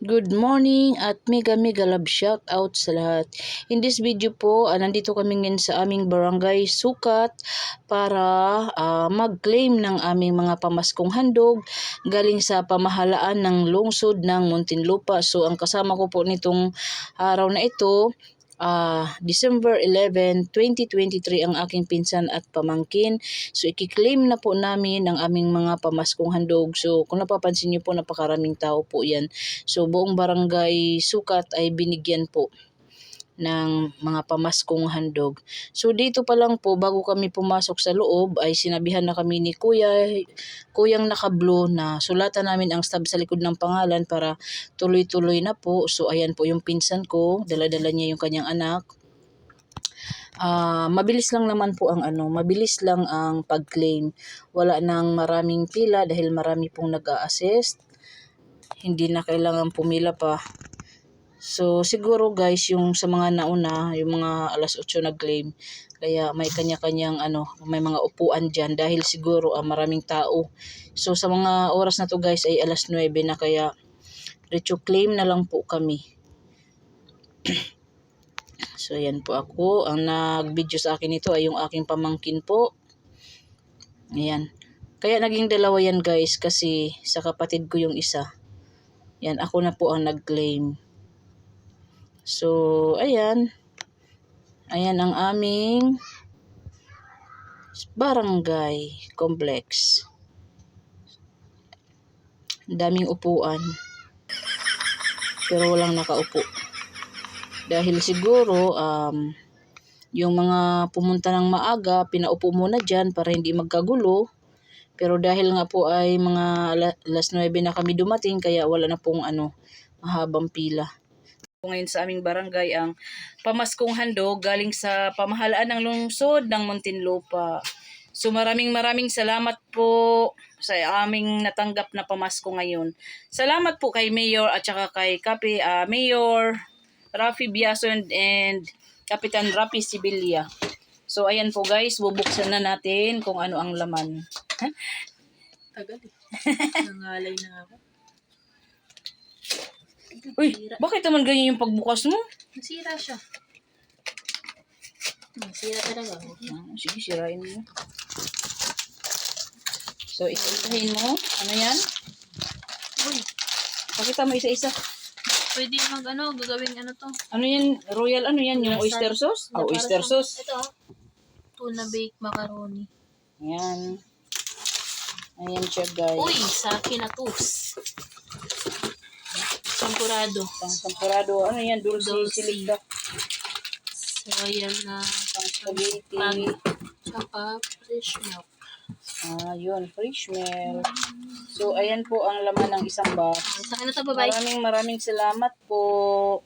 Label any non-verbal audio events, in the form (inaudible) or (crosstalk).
Good morning at mega mega love shout out sa lahat. In this video po, ah, nandito kami ngayon sa aming barangay Sukat para ah, mag-claim ng aming mga pamaskong handog galing sa pamahalaan ng lungsod ng Muntinlupa. So ang kasama ko po nitong araw na ito, ah, December 11, 2023 ang aking pinsan at pamangkin. So ikiklaim na po namin ang aming mga pamaskong handog. So kung napapansin niyo po napakaraming tao po yan. So buong barangay Sukat ay binigyan po ng mga pamaskong handog. So dito pa lang po bago kami pumasok sa loob ay sinabihan na kami ni Kuya, Kuyang naka-blue na sulatan namin ang stab sa likod ng pangalan para tuloy-tuloy na po. So ayan po yung pinsan ko, dala-dala niya yung kanyang anak. Ah, mabilis lang naman po ang ano, mabilis lang ang pag-claim. Wala nang maraming pila dahil marami pong nag-a-assist. Hindi na kailangan pumila pa. So siguro guys, yung sa mga nauna, yung mga alas 8 nag-claim, kaya may kanya-kanyang ano, may mga upuan diyan dahil siguro ah, maraming tao. So sa mga oras na to guys ay alas 9 na kaya retro claim na lang po kami. (clears throat) So ayan po ako. Ang nag-video sa akin ito ay yung aking pamangkin po. Ayan. Kaya naging dalawa yan guys kasi sa kapatid ko yung isa. Yan, ako na po ang nag-claim. So, ayan. Ayan ang aming barangay complex. Daming upuan. Pero walang nakaupo. Dahil siguro, um, yung mga pumunta ng maaga, pinaupo muna dyan para hindi magkagulo. Pero dahil nga po ay mga ala- alas 9 na kami dumating, kaya wala na pong ano, mahabang pila. Ngayon sa aming barangay ang pamaskong handog galing sa pamahalaan ng lungsod ng Muntinlupa. So maraming maraming salamat po sa aming natanggap na pamasko ngayon. Salamat po kay Mayor at saka kay Kapi, ah, Mayor Rafi Biason and Kapitan Rafi Sibilia. So ayan po guys, bubuksan na natin kung ano ang laman. (laughs) Tagal eh. Nangalay na ako. Uy, bakit naman ganyan yung pagbukas mo? Nasira siya. Nasira talaga. Ah, sige, sirain mo. So, isahin mo. Ano yan? Uy, Pakita mo isa-isa. pwede mag ano, gagawin ano to. Ano yan? Royal ano yan? Yung oyster sauce? Para oyster sauce. Ito, oh. tuna bake macaroni. Ayan. Ayan siya, guys. Uy, sa akin na to. Sampurado. Pang sampurado. Ano yan? Dulce, Dulce. siligda. Royal na Pang spaghetti. pag tsaka fresh milk. Ah, yun. Fresh milk. So, ayan po ang laman ng isang box. Sa akin na to, bye-bye. Maraming maraming salamat po.